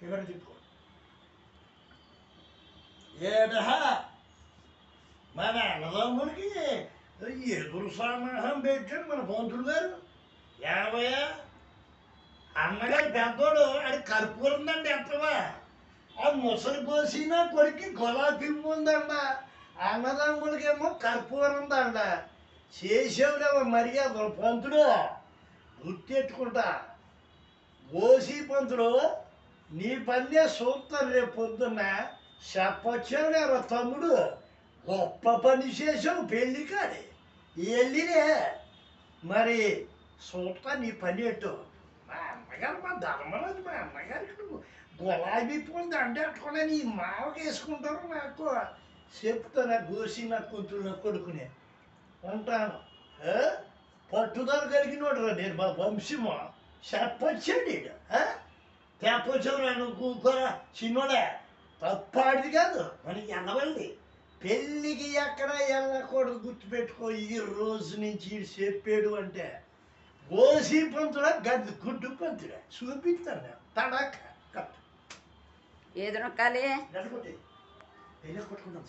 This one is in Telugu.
కింద చెప్పుకో ఏటహ మన అన్నదమ్ముడికి ఎదురు సమాహం పెట్టాడు మన పంతులు గారు. యాభయ అన్నగారు పెద్దోడు అది కర్పూరందండి ఎంతవా? ఆ ముసలి పోసిన కొడుకు గులాబీ ఉందండ. అన్నదమ్ములకేమో కర్పూరం దండ. చేసేవులేమో మర్యాద పంతుడు. గుర్తెట్టుకుంటా. ఓసీ పంతుడు నీ పనే చూస్తారు రేపు పొద్దున్న చెప్పొచ్చావు తమ్ముడు. గొప్ప పని చేసావు పెళ్ళి కాడి. వెళ్ళినే మరి చూస్తా నీ పని ఎట్టు? మా అమ్మగారు మా ధర్మరాజు మా అమ్మగారికి గులాబీ పూలు దండెట్టుకుని నీ మావకి వేసుకుంటారు నాకు చెప్తాను గోసి నా కూతురు నా కొడుకునే. ఉంటాను పట్టుదల కలిగినోడు రా నేను మా వంశము? చెప్పొచ్చాడు తెప్పొచ్చావు నువ్వు కూకోరా చిన్నోడే? తప్పాడిది కాదు మనకి ఎన్నవల్లి పెళ్ళికి ఎక్కడ వెళ్ళకూడదు గుర్తుపెట్టుకో ఈ రోజు నుంచి చెప్పాడు అంటే. గోసి పంతుడా గడ్డి గుడ్డు పంతుడా? చూపిస్తాను తడాక కట్టు ఏది కొట్టి. పెళ్ళి కొట్టుకుంటాం